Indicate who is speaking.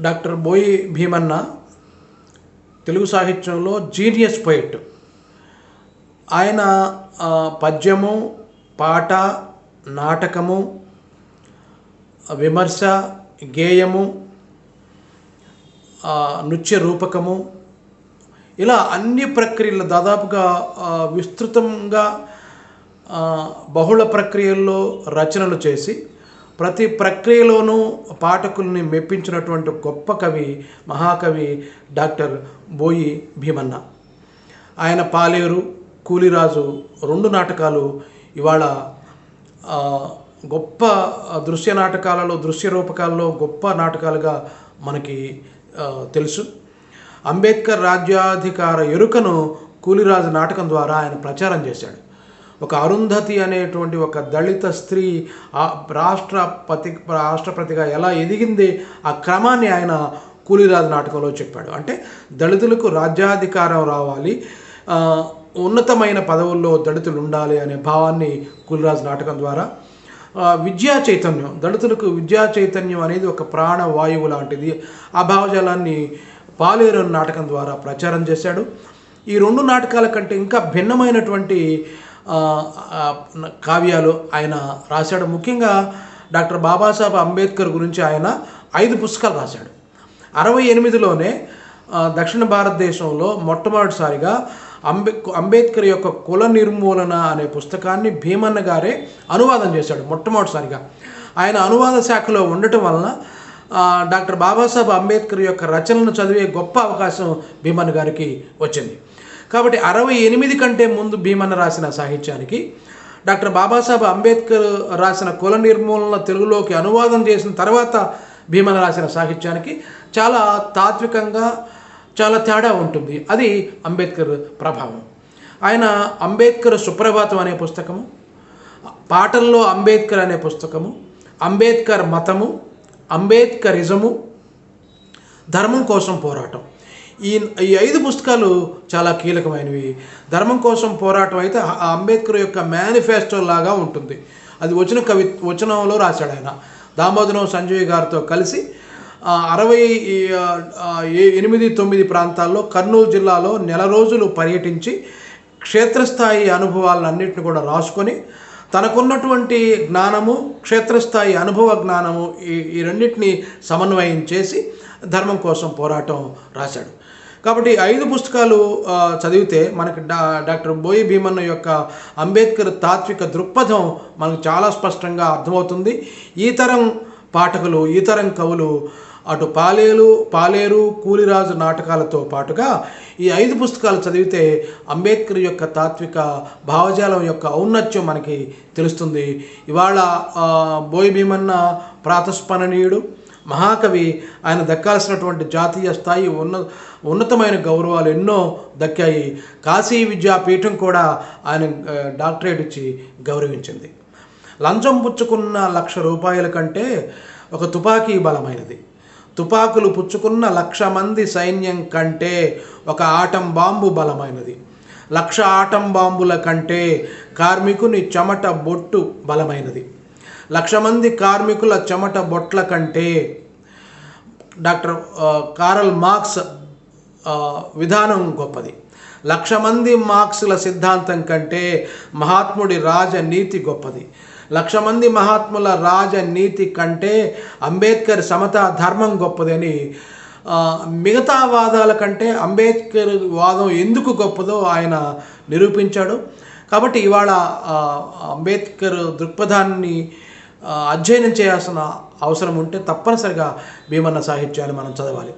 Speaker 1: Doctor బోయి భీమన్న తెలుగు సాహిత్యంలో genius poet. ఆయన పద్యము పాట నాటకము విమర్శ గేయము నృత్య రూపకము ఇలా అన్ని ప్రక్రియలు దాదాపుగా విస్తృతంగా బహుళ ప్రక్రియల్లో రచనలు చేసి ప్రతి ప్రక్రియలోనూ పాఠకుల్ని మెప్పించినటువంటి గొప్ప కవి మహాకవి డాక్టర్ బోయి భీమన్న. ఆయన పాలేరు కూలిరాజు రెండు నాటకాలు ఇవాళ గొప్ప దృశ్య నాటకాలలో దృశ్య రూపకాలలో గొప్ప నాటకాలుగా మనకి తెలుసు. అంబేద్కర్ రాజ్యాధికార ఎరుకను కూలిరాజు నాటకం ద్వారా ఆయన ప్రచారం చేశాడు. ఒక అరుంధతి అనేటువంటి ఒక దళిత స్త్రీ ఆ రాష్ట్రపతి రాష్ట్రపతిగా ఎలా ఎదిగింది ఆ క్రమాన్ని ఆయన కూలిరాజు నాటకంలో చెప్పాడు. అంటే దళితులకు రాజ్యాధికారం రావాలి ఉన్నతమైన పదవుల్లో దళితులు ఉండాలి అనే భావాన్ని కూలిరాజు నాటకం ద్వారా విద్యా చైతన్యం దళితులకు విద్యా చైతన్యం అనేది ఒక ప్రాణ వాయువు లాంటిది. ఆ భావజాలాన్ని పాలేరు నాటకం ద్వారా ప్రచారం చేశాడు. ఈ రెండు నాటకాల కంటే ఇంకా భిన్నమైనటువంటి కావ్యాలు ఆయన రాశాడు. ముఖ్యంగా డాక్టర్ బాబాసాహెబ్ అంబేద్కర్ గురించి ఆయన ఐదు పుస్తకాలు రాశాడు. అరవై ఎనిమిదిలోనే దక్షిణ భారతదేశంలో మొట్టమొదటిసారిగా అంబే అంబేద్కర్ యొక్క కుల నిర్మూలన అనే పుస్తకాన్ని భీమన్న గారే అనువాదం చేశాడు మొట్టమొదటిసారిగా. ఆయన అనువాద శాఖలో ఉండటం వలన డాక్టర్ బాబాసాహెబ్ అంబేద్కర్ యొక్క రచనలను చదివే గొప్ప అవకాశం భీమన్న గారికి వచ్చింది. కాబట్టి అరవై ఎనిమిది కంటే ముందు భీమన్న రాసిన సాహిత్యానికి డాక్టర్ బాబాసాహెబ్ అంబేద్కర్ రాసిన కుల నిర్మూలన తెలుగులోకి అనువాదం చేసిన తర్వాత భీమన్న రాసిన సాహిత్యానికి చాలా తాత్వికంగా చాలా తేడా ఉంటుంది. అది అంబేద్కర్ ప్రభావం. ఆయన అంబేద్కర్ సుప్రభాతం అనే పుస్తకము పాటల్లో అంబేద్కర్ అనే పుస్తకము అంబేద్కర్ మతము అంబేద్కరిజము ధర్మం కోసం పోరాటం. ఈ ఈ ఐదు పుస్తకాలు చాలా కీలకమైనవి. ధర్మం కోసం పోరాటం అయితే అంబేద్కర్ యొక్క మేనిఫెస్టో లాగా ఉంటుంది. అది వచన కవి వచనంలో రాశాడు ఆయన. దామోదరం సంజయ్ గారితో కలిసి అరవై ఏ- ఎనిమిది తొమ్మిది ప్రాంతాల్లో కర్నూలు జిల్లాలో నెల రోజులు పర్యటించి క్షేత్రస్థాయి అనుభవాలన్నింటిని కూడా రాసుకొని తనకున్నటువంటి జ్ఞానము క్షేత్రస్థాయి అనుభవ జ్ఞానము ఈ ఈ రెండింటిని సమన్వయం చేసి ధర్మం కోసం పోరాటం రాశాడు. కాబట్టి ఐదు పుస్తకాలు చదివితే మనకి డా డాక్టర్ బోయి భీమన్న యొక్క అంబేద్కర్ తాత్విక దృక్పథం మనకు చాలా స్పష్టంగా అర్థమవుతుంది. ఈ తరం పాఠకులు ఈ తరం కవులు అటు పాలేరు పాలేరు కూలిరాజు నాటకాలతో పాటుగా ఈ ఐదు పుస్తకాలు చదివితే అంబేద్కర్ యొక్క తాత్విక భావజాలం యొక్క ఔన్నత్యం మనకి తెలుస్తుంది. ఇవాళ బోయి భీమన్న ప్రాతస్మరణీయుడు మహాకవి ఆయన దక్కాల్సినటువంటి జాతీయ స్థాయి ఉన్న ఉన్నతమైన గౌరవాలు ఎన్నో దక్కాయి. కాశీ విద్యాపీఠం కూడా ఆయన డాక్టరేట్ ఇచ్చి గౌరవించింది. లంచం పుచ్చుకున్న లక్ష రూపాయల కంటే ఒక తుపాకీ బలమైనది. తుపాకులు పుచ్చుకున్న లక్ష మంది సైన్యం కంటే ఒక ఆటం బాంబు బలమైనది. లక్ష ఆటం బాంబుల కంటే కార్మికుని చెమట బొట్టు బలమైనది. లక్ష మంది కార్మికుల చెమట బొట్ల కంటే డాక్టర్ కారల్ మార్క్స్ విధానం గొప్పది. లక్ష మంది మార్క్స్ల సిద్ధాంతం కంటే మహాత్ముడి రాజనీతి గొప్పది. లక్ష మంది మహాత్ముల రాజనీతి కంటే అంబేద్కర్ సమతా ధర్మం గొప్పదని మిగతా వాదాల కంటే అంబేద్కర్ వాదం ఎందుకు గొప్పదో ఆయన నిరూపించాడు. కాబట్టి ఇవాళ అంబేద్కర్ దృక్పథాన్ని అధ్యయనం చేయాల్సిన అవసరం ఉంటే తప్పనిసరిగా భీమన్న సాహిత్యాన్ని మనం చదవాలి.